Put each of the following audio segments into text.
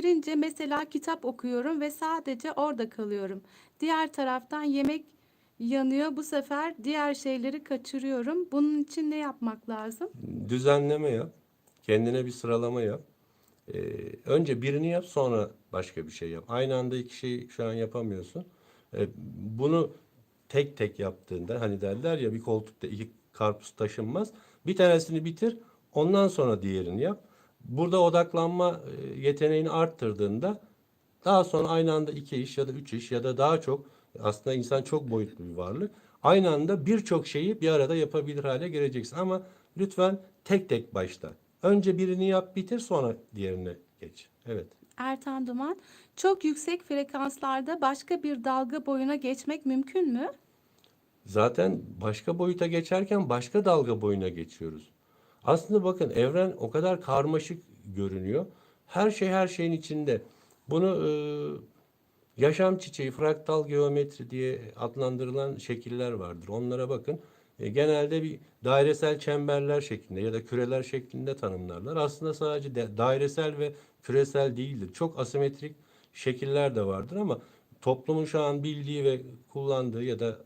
girince mesela kitap okuyorum ve sadece orada kalıyorum. Diğer taraftan yemek yanıyor. Bu sefer diğer şeyleri kaçırıyorum. Bunun için ne yapmak lazım? Düzenleme yap. Kendine bir sıralama yap. Ee, önce birini yap sonra başka bir şey yap. Aynı anda iki şeyi şu an yapamıyorsun. Ee, bunu tek tek yaptığında hani derler ya bir koltukta iki karpuz taşınmaz. Bir tanesini bitir ondan sonra diğerini yap. Burada odaklanma e, yeteneğini arttırdığında daha sonra aynı anda iki iş ya da üç iş ya da daha çok aslında insan çok boyutlu bir varlık. Aynı anda birçok şeyi bir arada yapabilir hale geleceksin. Ama lütfen tek tek başla. Önce birini yap bitir sonra diğerine geç. Evet. Ertan Duman, çok yüksek frekanslarda başka bir dalga boyuna geçmek mümkün mü? Zaten başka boyuta geçerken başka dalga boyuna geçiyoruz. Aslında bakın evren o kadar karmaşık görünüyor. Her şey her şeyin içinde. Bunu e, yaşam çiçeği, fraktal geometri diye adlandırılan şekiller vardır. Onlara bakın. E, genelde bir dairesel çemberler şeklinde ya da küreler şeklinde tanımlarlar. Aslında sadece de, dairesel ve küresel değildir. Çok asimetrik şekiller de vardır ama toplumun şu an bildiği ve kullandığı ya da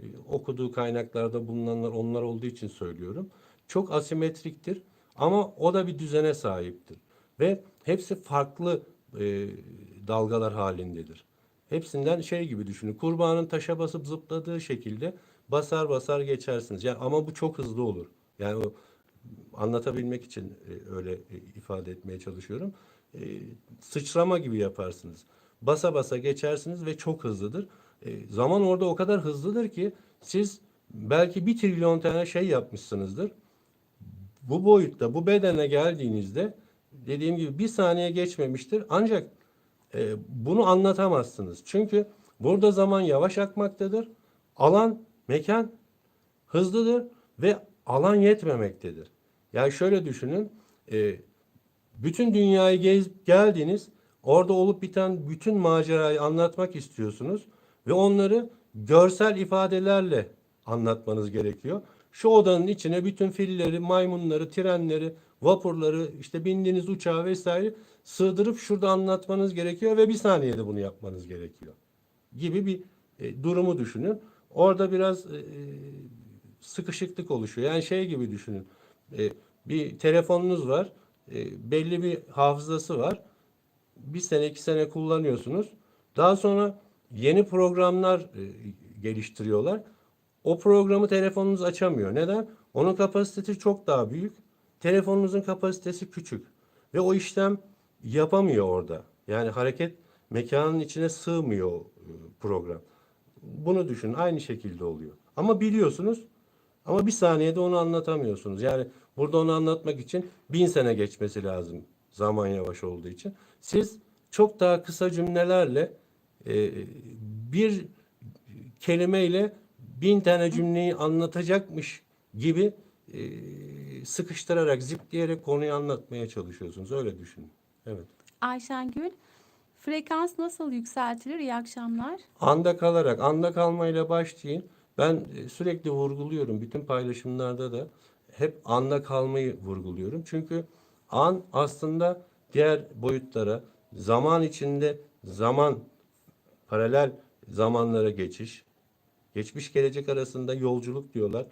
e, okuduğu kaynaklarda bulunanlar onlar olduğu için söylüyorum. Çok asimetriktir ama o da bir düzene sahiptir. Ve hepsi farklı e, dalgalar halindedir. Hepsinden şey gibi düşünün. Kurbanın taşa basıp zıpladığı şekilde basar basar geçersiniz. Yani ama bu çok hızlı olur. Yani o anlatabilmek için e, öyle e, ifade etmeye çalışıyorum. E, sıçrama gibi yaparsınız. Basa basa geçersiniz ve çok hızlıdır. E, zaman orada o kadar hızlıdır ki siz belki bir trilyon tane şey yapmışsınızdır. Bu boyutta, bu bedene geldiğinizde dediğim gibi bir saniye geçmemiştir. Ancak e, bunu anlatamazsınız. Çünkü burada zaman yavaş akmaktadır. Alan, mekan hızlıdır ve alan yetmemektedir. Yani şöyle düşünün. e, bütün dünyayı gezip geldiniz. Orada olup biten bütün macerayı anlatmak istiyorsunuz. Ve onları görsel ifadelerle anlatmanız gerekiyor. Şu odanın içine bütün filleri, maymunları, trenleri, vapurları, işte bindiğiniz uçağı vesaire sığdırıp şurada anlatmanız gerekiyor ve bir saniyede bunu yapmanız gerekiyor. Gibi bir e, durumu düşünün. Orada biraz e, sıkışıklık oluşuyor. Yani şey gibi düşünün. E, bir telefonunuz var. E, belli bir hafızası var. Bir sene iki sene kullanıyorsunuz. Daha sonra yeni programlar e, geliştiriyorlar. O programı telefonunuz açamıyor. Neden? Onun kapasitesi çok daha büyük. Telefonunuzun kapasitesi küçük. Ve o işlem yapamıyor orada. Yani hareket mekanın içine sığmıyor e, program. Bunu düşünün. Aynı şekilde oluyor. Ama biliyorsunuz ama bir saniyede onu anlatamıyorsunuz. Yani burada onu anlatmak için bin sene geçmesi lazım. Zaman yavaş olduğu için. Siz çok daha kısa cümlelerle e, bir kelimeyle bin tane cümleyi anlatacakmış gibi e, sıkıştırarak, zipleyerek konuyu anlatmaya çalışıyorsunuz. Öyle düşünün. Evet. Ayşengül, frekans nasıl yükseltilir? İyi akşamlar. Anda kalarak, anda kalmayla başlayın. Ben e, sürekli vurguluyorum. Bütün paylaşımlarda da hep anda kalmayı vurguluyorum. Çünkü an aslında diğer boyutlara, zaman içinde zaman, paralel zamanlara geçiş, geçmiş gelecek arasında yolculuk diyorlar.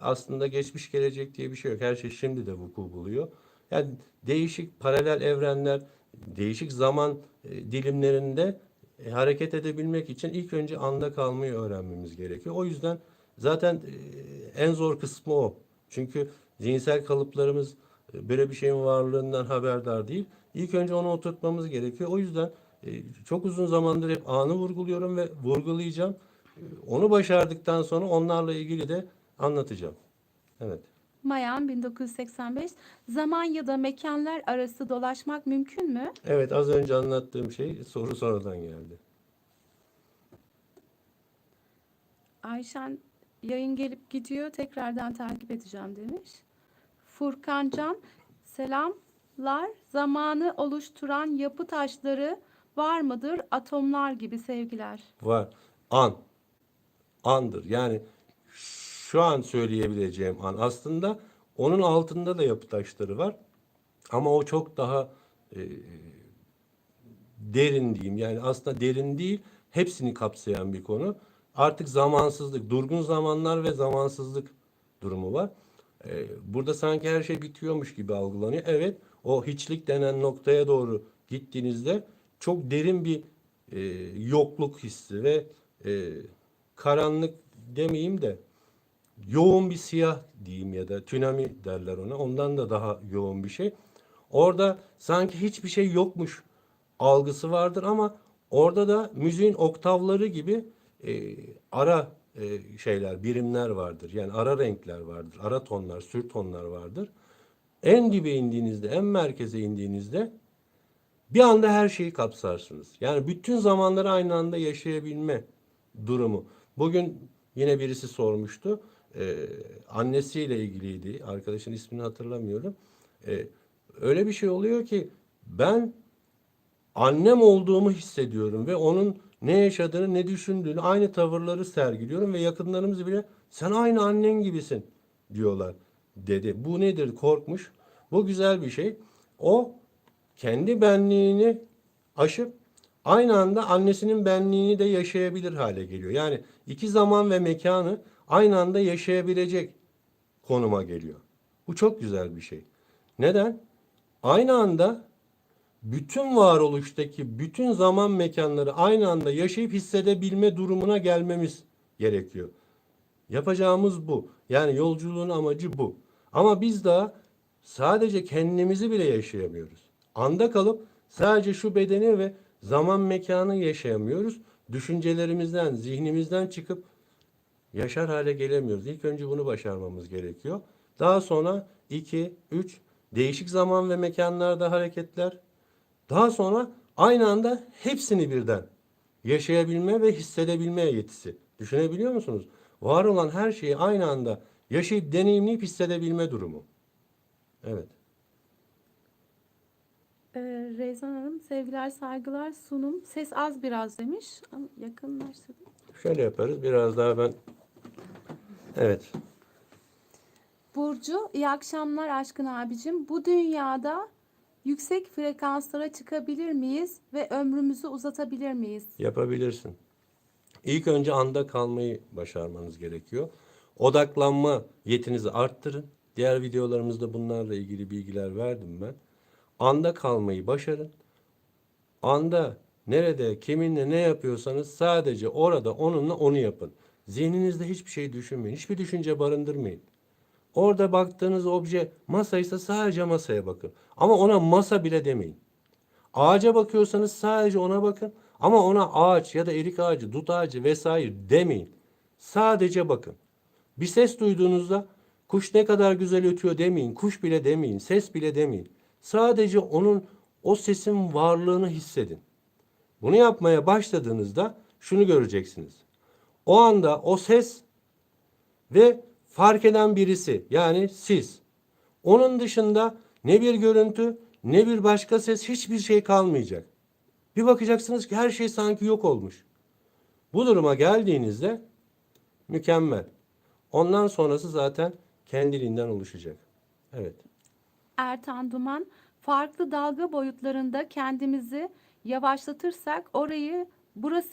Aslında geçmiş gelecek diye bir şey yok. Her şey şimdi de vuku buluyor. Yani değişik paralel evrenler, değişik zaman e, dilimlerinde e, hareket edebilmek için ilk önce anda kalmayı öğrenmemiz gerekiyor. O yüzden zaten e, en zor kısmı o. Çünkü zihinsel kalıplarımız böyle bir şeyin varlığından haberdar değil. İlk önce onu oturtmamız gerekiyor. O yüzden çok uzun zamandır hep anı vurguluyorum ve vurgulayacağım. Onu başardıktan sonra onlarla ilgili de anlatacağım. Evet. Mayan 1985. Zaman ya da mekanlar arası dolaşmak mümkün mü? Evet az önce anlattığım şey soru sonradan geldi. Ayşen yayın gelip gidiyor. Tekrardan takip edeceğim demiş. Furkan Can selamlar. Zamanı oluşturan yapı taşları var mıdır? Atomlar gibi sevgiler. Var. An. Andır. Yani şu an söyleyebileceğim an. Aslında onun altında da yapı taşları var. Ama o çok daha e, derin diyeyim. Yani aslında derin değil, hepsini kapsayan bir konu. Artık zamansızlık, durgun zamanlar ve zamansızlık durumu var. Ee, burada sanki her şey bitiyormuş gibi algılanıyor. Evet, o hiçlik denen noktaya doğru gittiğinizde çok derin bir e, yokluk hissi ve e, karanlık demeyeyim de yoğun bir siyah diyeyim ya da tünami derler ona. Ondan da daha yoğun bir şey. Orada sanki hiçbir şey yokmuş algısı vardır ama orada da müziğin oktavları gibi e, ara e, şeyler, birimler vardır. Yani ara renkler vardır, ara tonlar, sür tonlar vardır. En dibe indiğinizde, en merkeze indiğinizde bir anda her şeyi kapsarsınız. Yani bütün zamanları aynı anda yaşayabilme durumu. Bugün yine birisi sormuştu. Ee, annesiyle ilgiliydi. Arkadaşın ismini hatırlamıyorum. Ee, öyle bir şey oluyor ki ben annem olduğumu hissediyorum ve onun ne yaşadığını, ne düşündüğünü, aynı tavırları sergiliyorum ve yakınlarımız bile sen aynı annen gibisin diyorlar dedi. Bu nedir? Korkmuş. Bu güzel bir şey. O kendi benliğini aşıp aynı anda annesinin benliğini de yaşayabilir hale geliyor. Yani iki zaman ve mekanı aynı anda yaşayabilecek konuma geliyor. Bu çok güzel bir şey. Neden? Aynı anda bütün varoluştaki bütün zaman mekanları aynı anda yaşayıp hissedebilme durumuna gelmemiz gerekiyor. Yapacağımız bu. Yani yolculuğun amacı bu. Ama biz daha sadece kendimizi bile yaşayamıyoruz. Anda kalıp sadece şu bedeni ve zaman mekanı yaşayamıyoruz. Düşüncelerimizden, zihnimizden çıkıp yaşar hale gelemiyoruz. İlk önce bunu başarmamız gerekiyor. Daha sonra 2, 3 değişik zaman ve mekanlarda hareketler. Daha sonra aynı anda hepsini birden yaşayabilme ve hissedebilme yetisi. Düşünebiliyor musunuz? Var olan her şeyi aynı anda yaşayıp deneyimleyip hissedebilme durumu. Evet. Rezan Hanım sevgiler saygılar sunum. Ses az biraz demiş. Ama yakınlaştırdım. Şöyle yaparız. Biraz daha ben Evet. Burcu iyi akşamlar aşkın abicim. Bu dünyada yüksek frekanslara çıkabilir miyiz ve ömrümüzü uzatabilir miyiz? Yapabilirsin. İlk önce anda kalmayı başarmanız gerekiyor. Odaklanma yetinizi arttırın. Diğer videolarımızda bunlarla ilgili bilgiler verdim ben. Anda kalmayı başarın. Anda nerede, kiminle ne yapıyorsanız sadece orada onunla onu yapın. Zihninizde hiçbir şey düşünmeyin. Hiçbir düşünce barındırmayın. Orada baktığınız obje masaysa sadece masaya bakın. Ama ona masa bile demeyin. Ağaca bakıyorsanız sadece ona bakın. Ama ona ağaç ya da erik ağacı, dut ağacı vesaire demeyin. Sadece bakın. Bir ses duyduğunuzda kuş ne kadar güzel ötüyor demeyin. Kuş bile demeyin. Ses bile demeyin. Sadece onun o sesin varlığını hissedin. Bunu yapmaya başladığınızda şunu göreceksiniz. O anda o ses ve fark eden birisi yani siz. Onun dışında ne bir görüntü ne bir başka ses hiçbir şey kalmayacak. Bir bakacaksınız ki her şey sanki yok olmuş. Bu duruma geldiğinizde mükemmel. Ondan sonrası zaten kendiliğinden oluşacak. Evet. Ertan Duman farklı dalga boyutlarında kendimizi yavaşlatırsak orayı burası